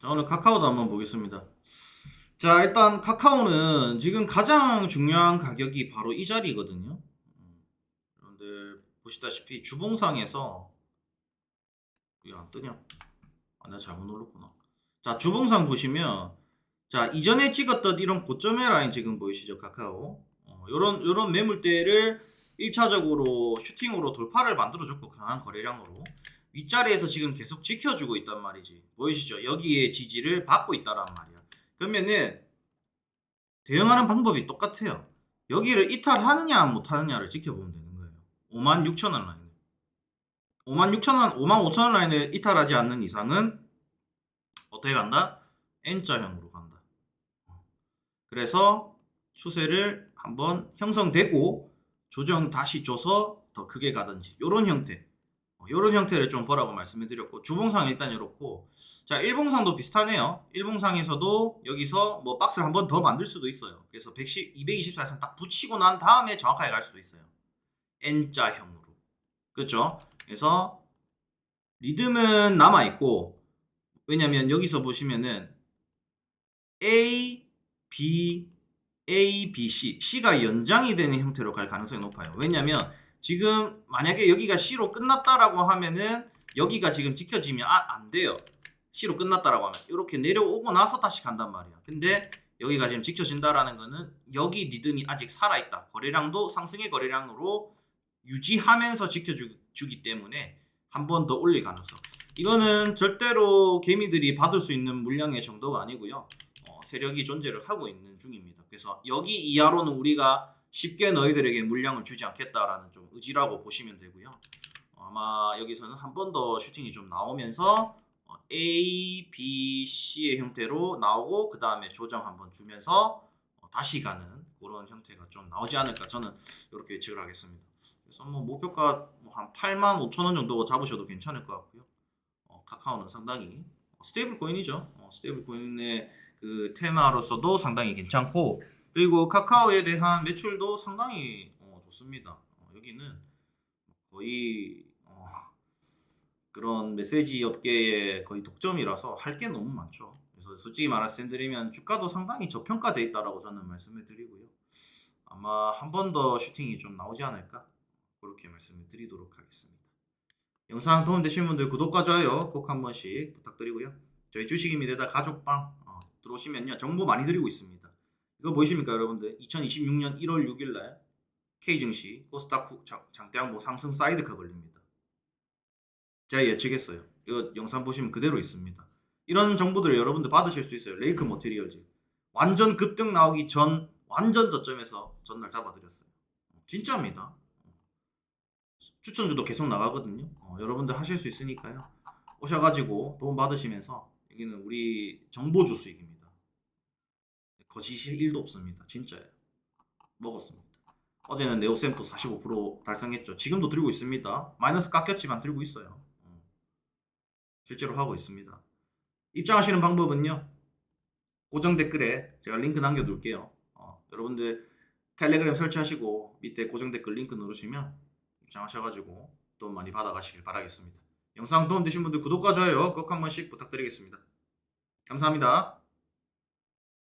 자, 오늘 카카오도 한번 보겠습니다. 자, 일단 카카오는 지금 가장 중요한 가격이 바로 이 자리거든요. 음, 여러분들 보시다시피 주봉상에서 이게 안 뜨냐? 아, 내가 잘못 눌렀구나. 자, 주봉상 보시면 자, 이전에 찍었던 이런 고점의 라인 지금 보이시죠? 카카오. 어, 요런 요런 매물대를 1차적으로 슈팅으로 돌파를 만들어줬고 강한 거래량으로 윗자리에서 지금 계속 지켜주고 있단 말이지. 보이시죠? 여기에 지지를 받고 있다란 말이야. 그러면은 대응하는 방법이 똑같아요. 여기를 이탈하느냐 못하느냐를 지켜보면 되는 거예요. 5만 6천 원 라인. 5만 6천 원, 5만 5천 원 라인을 이탈하지 않는 이상은 어떻게 간다? N자형으로 간다. 그래서 추세를 한번 형성되고 조정 다시 줘서 더 크게 가든지 요런 형태 요런 형태를 좀 보라고 말씀해 드렸고 주봉상 일단 이렇고 자 일봉상도 비슷하네요. 일봉상에서도 여기서 뭐 박스를 한 번 더 만들 수도 있어요. 그래서 110, 224에서 딱 붙이고 난 다음에 정확하게 갈 수도 있어요. N자형으로. 그렇죠 그래서 리듬은 남아 있고 왜냐면 여기서 보시면은 A, B, A, B, C, C가 연장이 되는 형태로 갈 가능성이 높아요. 왜냐면 지금 만약에 여기가 C로 끝났다라고 하면은 여기가 지금 지켜지면 아, 안 돼요. C로 끝났다라고 하면 이렇게 내려오고 나서 다시 간단 말이야. 근데 여기가 지금 지켜진다라는 거는 여기 리듬이 아직 살아있다. 거래량도 상승의 거래량으로 유지하면서 지켜주기 때문에 한 번 더 올릴 가능성. 이거는 절대로 개미들이 받을 수 있는 물량의 정도가 아니고요. 어, 세력이 존재를 하고 있는 중입니다. 그래서 여기 이하로는 우리가 쉽게 너희들에게 물량을 주지 않겠다라는 좀 의지라고 보시면 되고요. 어, 아마 여기서는 한 번 더 슈팅이 좀 나오면서 어, A, B, C의 형태로 나오고 그 다음에 조정 한번 주면서 어, 다시 가는 그런 형태가 좀 나오지 않을까 저는 이렇게 예측을 하겠습니다. 그래서 뭐 목표가 뭐한 8만 5천 원 정도 잡으셔도 괜찮을 것 같고요. 어, 카카오는 상당히 스테이블 코인이죠. 어, 스테이블 코인의 그 테마로서도 상당히 괜찮고 그리고 카카오에 대한 매출도 상당히 어, 좋습니다. 어, 여기는 거의 어, 그런 메시지 업계의 거의 독점이라서 할 게 너무 많죠. 그래서 솔직히 말씀드리면 주가도 상당히 저평가돼 있다라고 저는 말씀을 드리고요. 아마 한 번 더 슈팅이 좀 나오지 않을까 그렇게 말씀을 드리도록 하겠습니다. 영상 도움되신 분들 구독과 좋아요 꼭 한 번씩 부탁드리고요. 저희 주식입니다 가족방 어, 들어오시면요 정보 많이 드리고 있습니다. 이거 보이십니까 여러분들? 2026년 1월 6일날 K증시 코스닥 장대항보 상승 사이드카 걸립니다. 제가 예측했어요. 이거 영상 보시면 그대로 있습니다. 이런 정보들을 여러분들 받으실 수 있어요. 레이크 머티리얼즈 완전 급등 나오기 전 완전 저점에서 전날 잡아드렸어요. 진짜입니다. 추천주도 계속 나가거든요. 어, 여러분들 하실 수 있으니까요. 오셔가지고 도움 받으시면서 여기는 우리 정보주 수익입니다. 거짓이 1도 없습니다. 진짜예요. 먹었습니다. 어제는 네오셈도 45% 달성했죠. 지금도 들고 있습니다. 마이너스 깎였지만 들고 있어요. 어. 실제로 하고 있습니다. 입장하시는 방법은요. 고정 댓글에 제가 링크 남겨둘게요. 어, 여러분들 텔레그램 설치하시고 밑에 고정 댓글 링크 누르시면 입장하셔가지고 도움 많이 받아가시길 바라겠습니다. 영상 도움 되신 분들 구독과 좋아요 꼭 한 번씩 부탁드리겠습니다. 감사합니다.